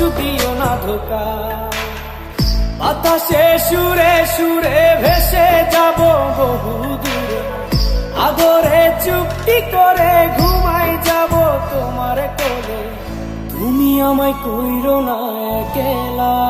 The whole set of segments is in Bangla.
ধোকা। বাতাসে সুরে সুরে ভেসে যাব বহু দূরে। আদরে চুক্তি করে ঘুমাই যাব তোমার কোলে। তুমি আমায় কইরো না একলা।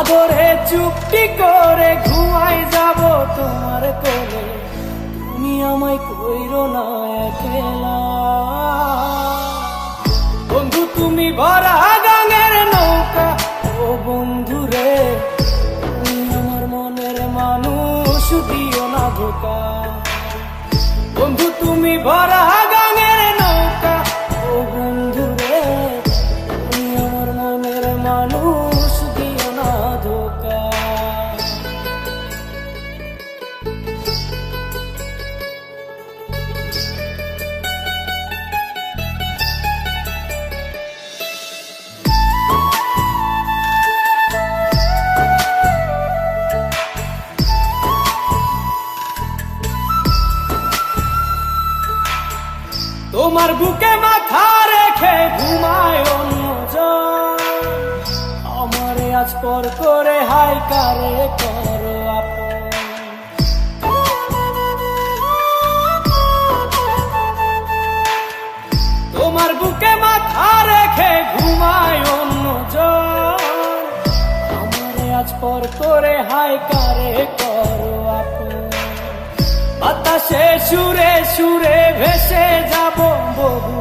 আদরে চুপটি করে ঘুমাই যাব তোমার কোলে। তুমি আমায় কইরো না একলা। বন্ধু, তুমি ভরা গাঙের নৌকা। ও বন্ধু রে, তুমি আমার মনের মানুষ, দিও না ধোকা তোমার বুকে মাথা রেখে ঘুমায় অন্যজন আমারে আজ পর করে হাই কারে করো আপন। তোমার বুকে মাথা রেখে ঘুমায় অন্যজন আমারে আজ পর করে হাই কারে করো আপন। বাতাসে সুরে সুরে ভেসে যাব বহু